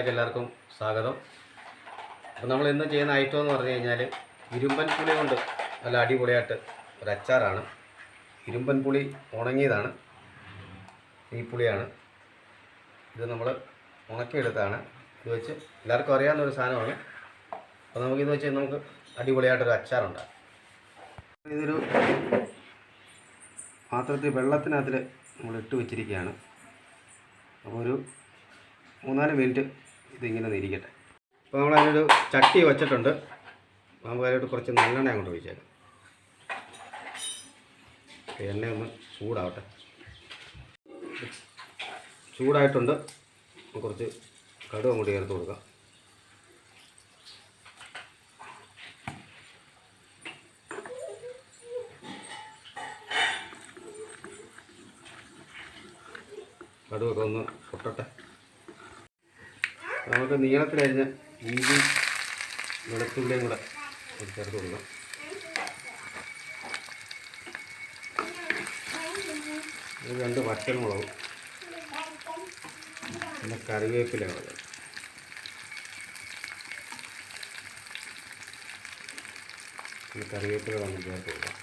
കിച്ചണിലേക്ക് എല്ലാവർക്കും സ്വാഗതം. അപ്പോൾ നമ്മൾ ഇന്ന് ചെയ്യുന്ന ഐറ്റം എന്ന് പറഞ്ഞു കഴിഞ്ഞാൽ ഇരുമ്പൻ പുളി കൊണ്ട് നല്ല അടിപൊളിയായിട്ട് ഒരു അച്ചാറാണ്. ഇരുമ്പൻ പുളി ഉണങ്ങിയതാണ്. ഈ പുളിയാണ്. ഇത് നമ്മൾ ഉണക്കിയെടുത്താണ്. ഇത് വെച്ച് എല്ലാവർക്കും അറിയാവുന്ന ഒരു സാധനമാണ്. അപ്പോൾ നമുക്കിത് വെച്ച് നമുക്ക് അടിപൊളിയായിട്ടൊരു അച്ചാറുണ്ടാകും ഇതൊരു പാത്രത്തിൽ വെള്ളത്തിനകത്തിൽ നമ്മൾ ഇട്ട് വെച്ചിരിക്കുകയാണ്. അപ്പോൾ ഒരു മൂന്നാൽ മിനിറ്റ് ഇതിങ്ങനെ നിരിക്കട്ടെ. അപ്പോൾ നമ്മൾ അതിനൊരു ചട്ടി വെച്ചിട്ടുണ്ട്. നമുക്ക് അതിലോട്ട് കുറച്ച് നല്ലെണ്ണ അങ്ങോട്ട് ഒഴിച്ചേക്കാം. എണ്ണ ഒന്ന് ചൂടാവട്ടെ. ചൂടായിട്ടുണ്ട്. കുറച്ച് കടുവ അങ്ങോട്ട് ചേർത്ത് കൊടുക്കാം. കടുവൊക്കെ ഒന്ന് പൊട്ടട്ടെ. നമുക്ക് നീളത്തിലരിഞ്ഞ ഇഞ്ചി വെളുത്തുള്ളിയും കൂടെ ചേർത്ത് കൊടുക്കാം. ഒരു രണ്ട് പച്ചമുളകും പിന്നെ കറിവേപ്പില കറിവേപ്പില നമുക്ക് ചേർത്ത് കൊടുക്കാം.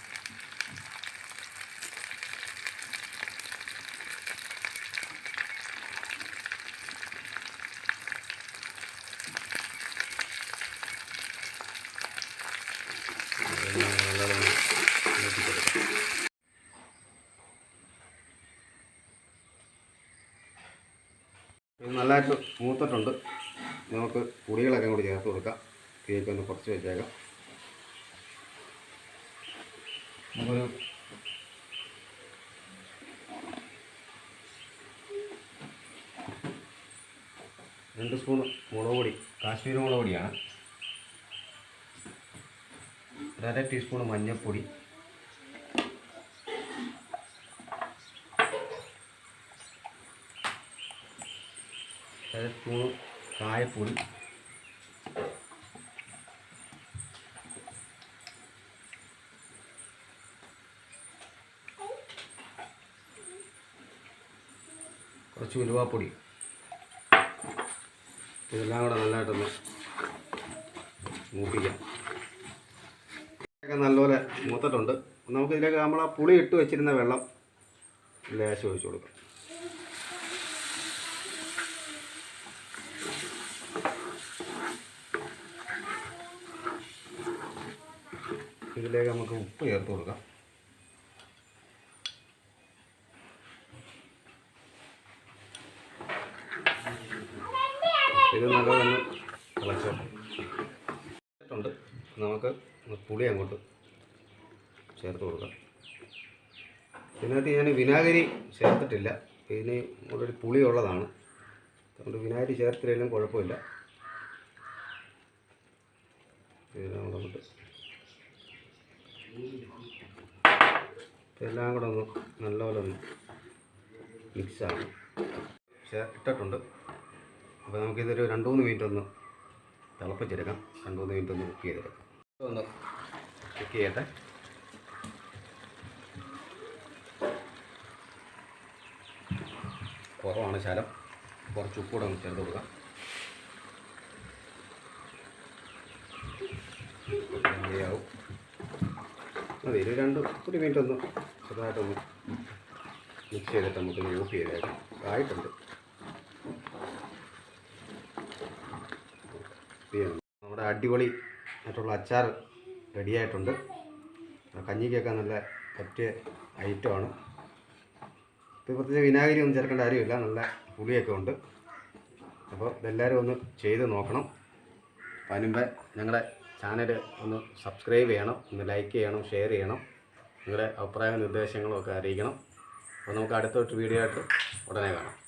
ഇത് നല്ലതായിട്ട് മൂത്തിട്ടുണ്ട്. നമുക്ക് പൊടികളൊക്കെ കൂടി ചേർത്ത് കൊടുക്കാം. കേക്ക് ഒന്ന് കുറച്ച് വെച്ചേക്കാം. നമുക്കൊരു രണ്ട് സ്പൂൺ മുളക് പൊടി കാശ്മീരി മുളക് പൊടിയാണ്. ഒരര ടീസ്പൂൺ മഞ്ഞൾപ്പൊടി. സ്പൂൺ കായപ്പൊടി. കുറച്ച് ഉലുവാപ്പൊടി. ഇതെല്ലാം കൂടെ നല്ലതായിട്ടൊന്ന് മൂപ്പിക്കാം. ഒക്കെ നല്ലപോലെ മൂത്തിട്ടുണ്ട്. നമുക്ക് ഇതിലേക്ക് നമ്മൾ ആ പുളി ഇട്ട് വെച്ചിരുന്ന വെള്ളം ലേശം ഒഴിച്ചു കൊടുക്കാം. ഇതിലേക്ക് നമുക്ക് ഉപ്പ് ചേർത്ത് കൊടുക്കാം. ഇത് നല്ലതൊന്ന് തിളച്ചിട്ടുണ്ട് നമുക്ക് പുളി അങ്ങോട്ട് ചേർത്ത് കൊടുക്കാം. ഇതിനകത്ത് ഞാൻ വിനാഗിരി ചേർത്തിട്ടില്ല. ഇതിന് ഓൾറെഡി പുളി ഉള്ളതാണ്. അതുകൊണ്ട് വിനാഗിരി ചേർത്തില്ലെങ്കിലും കുഴപ്പമില്ല. ഇതെല്ലാം കൂടെ ഒന്ന് നല്ലപോലെ ഒന്ന് മിക്സാണ് പക്ഷേ ഇട്ടിട്ടുണ്ട്. അപ്പോൾ നമുക്കിതൊരു രണ്ട് മൂന്ന് മിനിറ്റ് ഒന്ന് തിളപ്പിച്ചെടുക്കാം. രണ്ട് മൂന്ന് മിനിറ്റ് ഒന്ന് കുക്ക് ചെയ്തെടുക്കാം. ഒന്ന് കുക്ക് ചെയ്യട്ടെ. കുറവാണ് ശലം കുറച്ച് ഉപ്പ് കൂടെ ഒന്ന് ചേർത്ത് കൊടുക്കാം. മതിയാവും. മതി ഒരു രണ്ട്. ഒരു മിനിറ്റ് ഒന്ന് ചെറുതായിട്ടൊന്ന് മിക്സ് ചെയ്തിട്ട് നമുക്ക് ഓഫ് ചെയ്തേക്കാം ആയിട്ടുണ്ട്. നമ്മുടെ അടിപൊളി ആയിട്ടുള്ള അച്ചാർ റെഡിയായിട്ടുണ്ട് കഞ്ഞിക്കൊക്കെ നല്ല പറ്റിയ ഐറ്റമാണ് ഇപ്പോൾ പ്രത്യേകിച്ച് വിനാഗിരി ഒന്നും ചേർക്കേണ്ട കാര്യമില്ല. നല്ല പുളിയൊക്കെ ഉണ്ട്. അപ്പോൾ ഇതെല്ലാവരും ഒന്ന് ചെയ്ത് നോക്കണം. അതിനുമ്പേ ഞങ്ങളുടെ ചാനൽ ഒന്ന് സബ്സ്ക്രൈബ് ചെയ്യണം ഒന്ന് ലൈക്ക് ചെയ്യണം ഷെയർ ചെയ്യണം. നിങ്ങളുടെ അഭിപ്രായ നിർദ്ദേശങ്ങളും ഒക്കെ അറിയിക്കണം. അപ്പോൾ നമുക്ക് അടുത്തൊരു വീഡിയോ ആയിട്ട് ഉടനെ കാണാം.